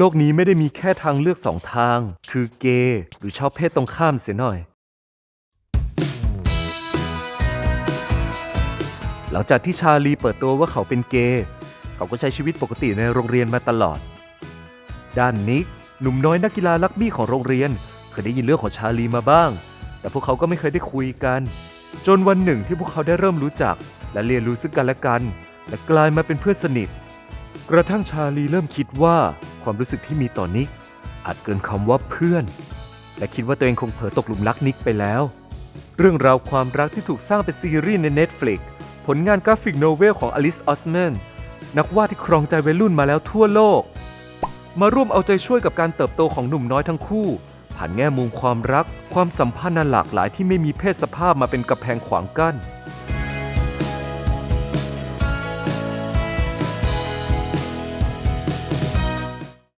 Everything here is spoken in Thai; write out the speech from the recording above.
โลกนี้ไม่ได้มีแค่ทางเลือกสองทาง คือเกย์หรือชอบเพศตรงข้ามเสียหน่อย หลังจากที่ชาลีเปิดตัวว่าเขาเป็นเกย์เขาก็ใช้ชีวิตปกติในโรงเรียนมาตลอด ด้านนิกหนุ่มน้อยนักกีฬาลักบี้ของโรงเรียน เคยได้ยินเรื่องของชาลีมาบ้าง แต่พวกเขาก็ไม่เคยได้คุยกัน จนวันหนึ่งที่พวกเขาได้เริ่มรู้จัก และเรียนรู้ซึ่งกันและกัน และกลายมาเป็นเพื่อนสนิท กระทั่งชาลีเริ่มคิดว่า ความรู้สึกที่มีต่อนิกอาจเกินคำว่าเพื่อน และคิดว่าตัวเองคงเผลอตกหลุมรักนิกไปแล้ว เรื่องราวความรักที่ถูกสร้างเป็นซีรีส์ใน Netflix ผลงานกราฟิกโนเวลของอลิสออสแมนนักวาดที่ครองใจวัยรุ่นมาแล้วทั่วโลก มาร่วมเอาใจช่วยกับการเติบโตของหนุ่มน้อยทั้งคู่ ผ่านแง่มุมความรัก ความสัมพันธ์อันหลากหลายที่ไม่มีเพศสภาพมาเป็นกำแพงขวางกั้น